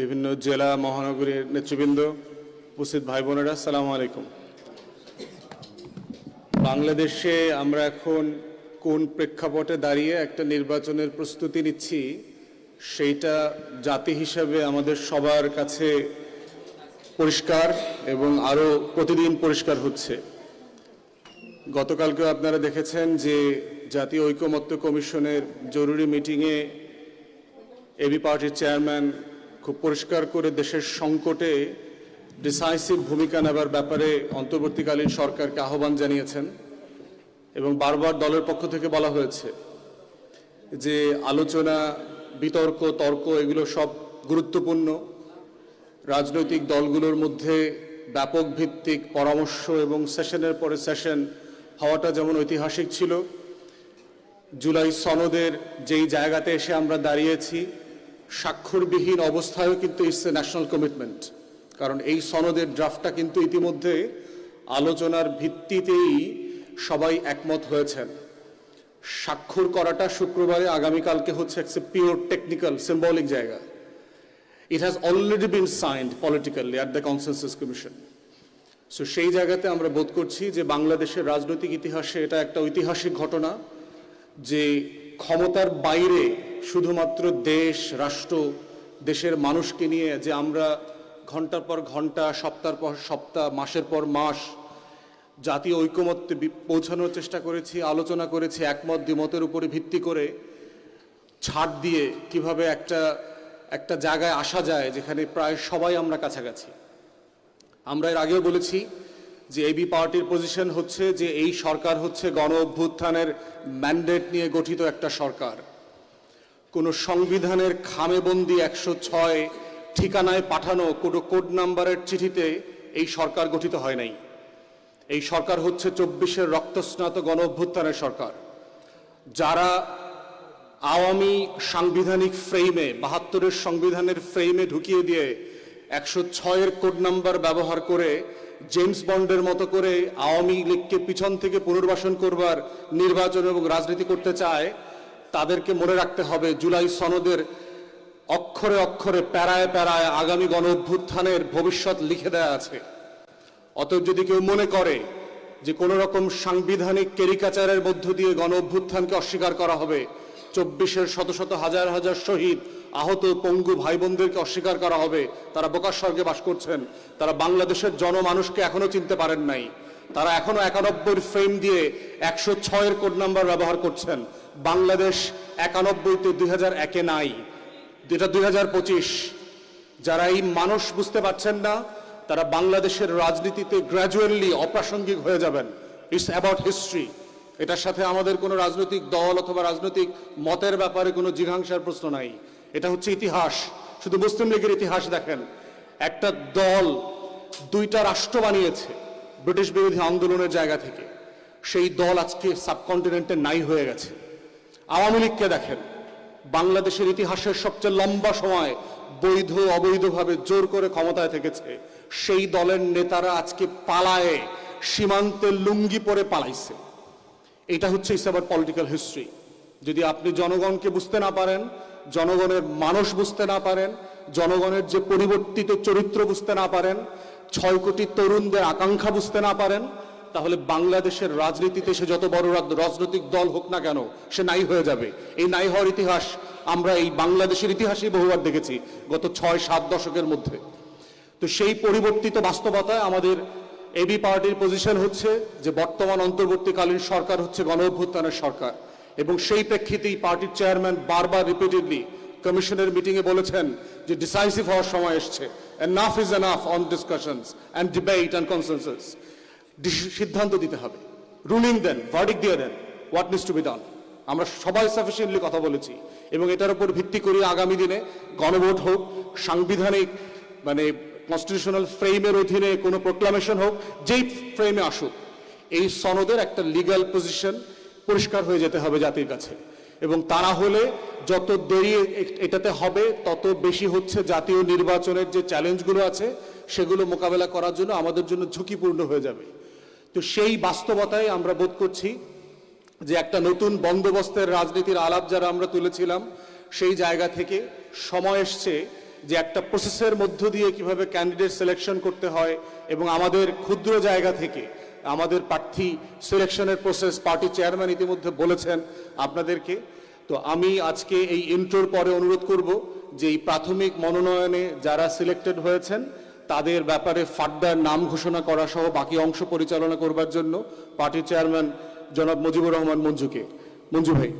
বিভিন্ন জেলা মহানগরীর নেতৃবৃন্দ, উপস্থিত ভাই বোনেরা সালাম আলাইকুম। বাংলাদেশে আমরা এখন কোন প্রেক্ষাপটে দাঁড়িয়ে একটা নির্বাচনের প্রস্তুতি নিচ্ছি, সেইটা জাতি হিসাবে আমাদের সবার কাছে পরিষ্কার এবং আরও প্রতিদিন পরিষ্কার হচ্ছে। গতকালকেও আপনারা দেখেছেন যে জাতীয় ঐকমত্য কমিশনের জরুরি মিটিংয়ে এবি পার্টির চেয়ারম্যান খুব পরিষ্কার করে দেশের সংকটে ডিসাইসিভ ভূমিকা নেবার ব্যাপারে অন্তর্বর্তীকালীন সরকারকে আহ্বান জানিয়েছেন এবং বারবার দলের পক্ষ থেকে বলা হয়েছে যে আলোচনা, বিতর্ক, তর্ক এগুলো সব গুরুত্বপূর্ণ। রাজনৈতিক দলগুলোর মধ্যে ব্যাপক ভিত্তিক পরামর্শ এবং সেশনের পরে সেশন হওয়াটা যেমন ঐতিহাসিক ছিল, জুলাই সনদের যেই জায়গাতে এসে আমরা দাঁড়িয়েছি স্বাক্ষরবিহীন অবস্থায়ও কিন্তু ইটস এ ন্যাশনাল কমিটমেন্ট কারণ এই সনদের ড্রাফটটা কিন্তু ইতিমধ্যে আলোচনার ভিত্তিতেই সবাই একমত হয়েছেন। স্বাক্ষর করাটা শুক্রবারে, আগামীকালকে হচ্ছে একটা পিওর টেকনিক্যাল সিম্বলিক জায়গা। It has already been signed politically at the consensus commission so সেই জায়গাতে আমরা বোধ করছি যে বাংলাদেশের রাজনৈতিক ইতিহাসে এটা একটা ঐতিহাসিক ঘটনা যে ক্ষমতার বাইরে শুধুমাত্র দেশ, রাষ্ট্র, দেশের মানুষকে নিয়ে যে আমরা ঘণ্টার পর ঘণ্টা সপ্তাহের পর সপ্তাহ, মাসের পর মাস জাতীয় ঐকমত্যে পৌঁছানোর চেষ্টা করেছি, আলোচনা করেছি, একমত, দ্বিমতের উপরে ভিত্তি করে ছাড় দিয়ে কীভাবে একটা একটা জায়গায় আসা যায় যেখানে প্রায় সবাই আমরা কাছাকাছি। আমরা এর আগেও বলেছি যে এবি পার্টির পজিশন হচ্ছে যে এই সরকার হচ্ছে গণ অভ্যুত্থানের ম্যান্ডেট নিয়ে গঠিত একটা সরকার। কোনো সংবিধানের খামেবন্দি একশো ছয় ঠিকানায় পাঠানো কোনো কোড নাম্বারের চিঠিতে এই সরকার গঠিত হয় নাই। এই সরকার হচ্ছে চব্বিশের রক্তস্নাত গণ অভ্যুত্থানের সরকার। যারা আওয়ামী সাংবিধানিক ফ্রেমে বাহাত্তরের সংবিধানের ফ্রেমে ঢুকিয়ে দিয়ে একশো ছয়ের কোড নাম্বার ব্যবহার করে জেমস বন্ডের মতো করে আওয়ামী লীগকে পিছন থেকে পুনর্বাসন করবার নির্বাচন এবং রাজনীতি করতে চায়, তাদেরকে মনে রাখতে হবে জুলাই সনদের অক্ষরে অক্ষরে, প্যারায় প্যারায় আগামী গণ অভ্যুত্থানের ভবিষ্যৎ লিখে দেয়া আছে। অতএব যদি কেউ মনে করে যে কোনো রকম সাংবিধানিক কেরিকাচারের মধ্য দিয়ে গণ অভ্যুত্থানকে অস্বীকার করা হবে চব্বিশের শত শত হাজার হাজার শহীদ, আহত পঙ্গু ভাই বোনদেরকে অস্বীকার করা হবে। তারা বোকার স্বর্গে বাস করছেন। তারা বাংলাদেশের জনমানুষকে এখনও চিনতে পারেন নাই। তারা এখনও একানব্বই ফ্রেম দিয়ে একশো ছয়ের কোড নাম্বার ব্যবহার করছেন। বাংলাদেশ একানব্বইতে দুই হাজার একে নাই। যেটা দুই হাজার পঁচিশ। যারা এই মানুষ বুঝতে পারছেন না, তারা বাংলাদেশের রাজনীতিতে গ্র্যাজুয়ালি অপ্রাসঙ্গিক হয়ে যাবেন। ইটস অ্যাবাউট হিস্ট্রি এটার সাথে আমাদের কোনো রাজনৈতিক দল অথবা রাজনৈতিক মতের ব্যাপারে কোনো জিঘাংসার প্রশ্ন নাই। এটা হচ্ছে ইতিহাস। শুধু মুসলিম লীগের ইতিহাস দেখেন। একটা দল দুইটা রাষ্ট্র বানিয়েছে ব্রিটিশ বিরোধী আন্দোলনের জায়গা থেকে। সেই দল আজকে সাবকন্টিনেন্টে নাই হয়ে গেছে। আওয়ামী লীগকে দেখেন। বাংলাদেশের ইতিহাসের সবচেয়ে লম্বা সময় বৈধ অবৈধভাবে জোর করে ক্ষমতায় থেকেছে। সেই দলের নেতারা আজকে পালায়ে, সীমান্তে লুঙ্গি পরে পালাইছে। এটা হচ্ছে ইস আবার পলিটিক্যাল হিস্ট্রি যদি আপনি জনগণকে বুঝতে না পারেন, জনগণের মানুষ বুঝতে না পারেন, জনগণের যে পরিবর্তিত চরিত্র বুঝতে না পারেন, ছয় কোটি তরুণদের আকাঙ্ক্ষা বুঝতে না পারেন, তাহলে বাংলাদেশের রাজনীতিতে সে যত বড় রাজনৈতিক দল হোক না কেন, সে নাই হয়ে যাবে। এই নাই হওয়ার ইতিহাস আমরা এই বাংলাদেশের ইতিহাসেই বহুবার দেখেছি, গত ছয় সাত দশকের মধ্যে। তো সেই পরিবর্তিত বাস্তবতায় আমাদের এবি পার্টির পজিশন হচ্ছে যে বর্তমান অন্তর্বর্তীকালীন সরকার হচ্ছে গণ অভ্যুত্থানের সরকার এবং সেই প্রেক্ষিতেই পার্টির চেয়ারম্যান বারবার রিপিটেডলি কমিশনের মিটিংয়ে বলেছেন যে ডিসাইসিভ হওয়ার সময় এসছে। Enough is enough on discussions and debate and consensus সিদ্ধান্ত দিতে হবে। রুলিং দেন ভার্ডিক দিয়ে দেন। What needs to be done আমরা সবাই সাফিসিয়েন্টলি কথা বলেছি এবং এটার উপর ভিত্তি করে আগামী দিনে গণভোট হোক, সাংবিধানিক মানে কনস্টিটিউশনাল ফ্রেমের অধীনে কোনো প্রোক্লামেশন হোক, যেই ফ্রেমে আসুক, এই সনদের একটা লিগ্যাল পজিশন পরিষ্কার হয়ে যেতে হবে জাতির কাছে। এবং তারা হলে যত দেরি এটাতে হবে, তত বেশি হচ্ছে জাতীয় নির্বাচনের যে চ্যালেঞ্জগুলো আছে, সেগুলো মোকাবেলা করার জন্য আমাদের জন্য ঝুঁকিপূর্ণ হয়ে যাবে। তো সেই বাস্তবতায় আমরা বোধ করছি যে একটা নতুন বন্দোবস্তের রাজনীতির আলাপ যারা আমরা তুলেছিলাম, সেই জায়গা থেকে সময় এসছে যে একটা প্রসেসের মধ্য দিয়ে কীভাবে ক্যান্ডিডেট সিলেকশন করতে হয় এবং আমাদের ক্ষুদ্র জায়গা থেকে আমাদের প্রার্থী সিলেকশনের প্রসেস পার্টি চেয়ারম্যান ইতিমধ্যে বলেছেন আপনাদেরকে। তো আমি আজকে এই ইন্ট্রোর পরে অনুরোধ করব যে এই প্রাথমিক মনোনয়নে যারা সিলেক্টেড হয়েছেন, তাদের ব্যাপারে ফাড্ডার নাম ঘোষণা করা সহ বাকি অংশ পরিচালনা করবার জন্য পার্টির চেয়ারম্যান জনাব মুজিবুর রহমান মঞ্জুকে। মঞ্জু ভাই।